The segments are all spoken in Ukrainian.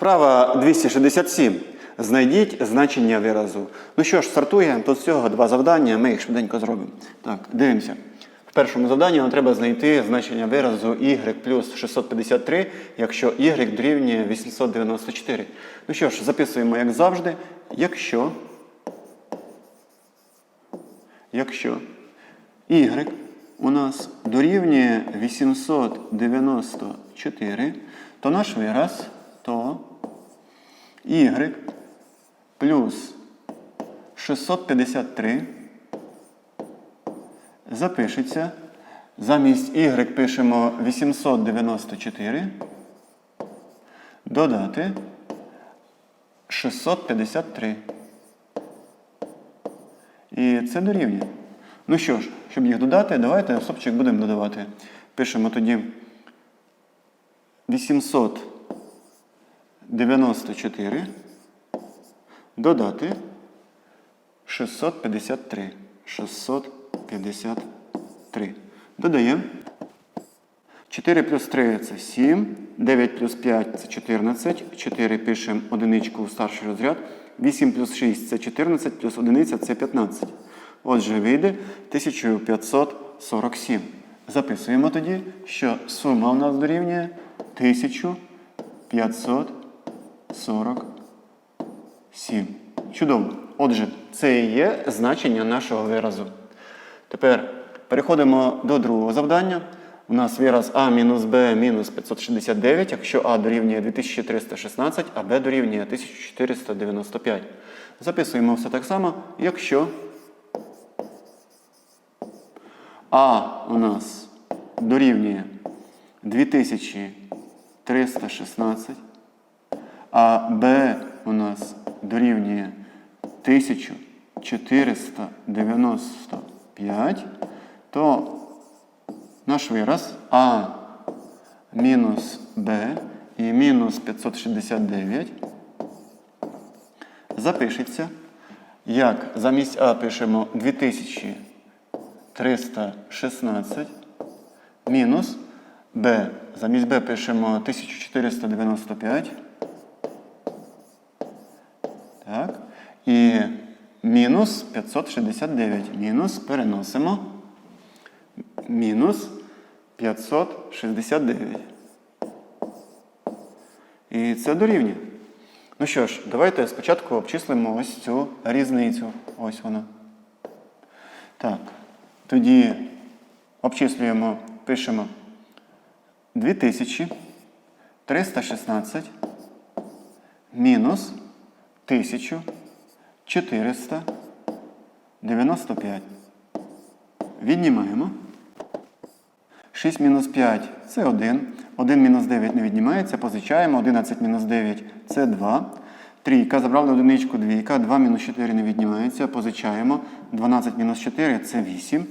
Вправа 267. Знайдіть значення виразу. Ну що ж, стартуємо. Тут всього два завдання, ми їх швиденько зробимо. Так, дивимося. В першому завданні нам треба знайти значення виразу y плюс 653, якщо y дорівнює 894. Ну що ж, записуємо, як завжди, якщо, якщо y у нас дорівнює 894, то наш вираз то y плюс 653 запишеться. Замість y пишемо 894. Додати 653. І це дорівнює. Ну що ж, щоб їх додати, давайте сопчик будемо додавати. Пишемо тоді 894 додати 653. 653. Додаємо. 4 плюс 3 це 7, 9 плюс 5 це 14, 4 пишемо одиничку в старший розряд, 8 плюс 6 це 14, плюс 1 це 15. Отже, вийде 1547. Записуємо тоді, що сума у нас дорівнює 1547. Чудово. Отже, це і є значення нашого виразу. Тепер переходимо до другого завдання. У нас вираз А мінус Б мінус 569, якщо А дорівнює 2316, а Б дорівнює 1495. Записуємо все так само, якщо А у нас дорівнює 2316, а Б у нас дорівнює 1495, то наш вираз А мінус Б і мінус 569 запишеться, як замість А пишемо 2316 мінус Б. Замість Б пишемо 1495. Так. І мінус 569. Мінус переносимо. Мінус 569. І це дорівнює. Ну що ж, давайте спочатку обчислимо ось цю різницю. Ось вона. Так. Тоді обчислюємо, пишемо 2316 мінус 1495. Віднімаємо. 6 мінус 5 це 1. 1 мінус 9 не віднімається, позичаємо. 11 мінус 9 це 2. Трійка, забрали одиничку, двійка. 2 мінус 4 не віднімається, позичаємо. 12 мінус 4 це 8.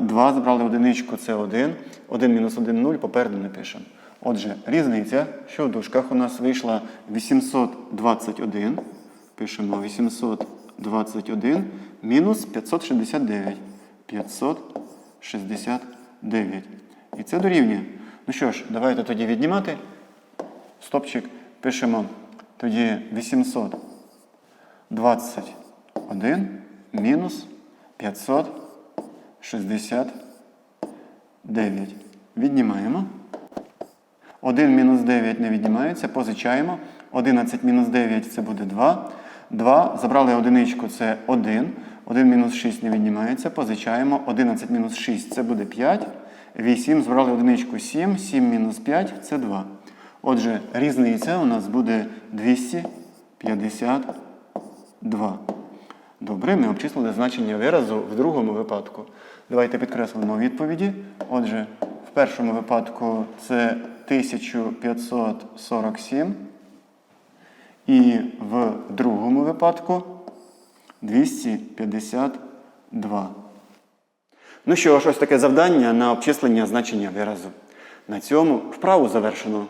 2 забрали одиничку, це 1. 1 мінус 1 0, попереду не пишемо. Отже, різниця, що в дужках у нас вийшла 821. Пишемо 821 мінус 569. 569. І це дорівнює. Ну що ж, давайте тоді віднімати. Стопчик. Пишемо тоді 821 мінус 569. Віднімаємо. 1 мінус 9 не віднімається, позичаємо. 11 мінус 9 це буде 2. 2. Забрали одиничку, це 1. 1 мінус 6 не віднімається, позичаємо. 11 мінус 6 це буде 5. 8. Збрали одиничку 7. 7 мінус 5 це 2. Отже, різниця у нас буде 252. Добре, ми обчислили значення виразу в другому випадку. Давайте підкреслимо відповіді. Отже, в першому випадку це 1547. І в другому випадку 252. Ну що ж, ось таке завдання на обчислення значення виразу. На цьому вправу завершено.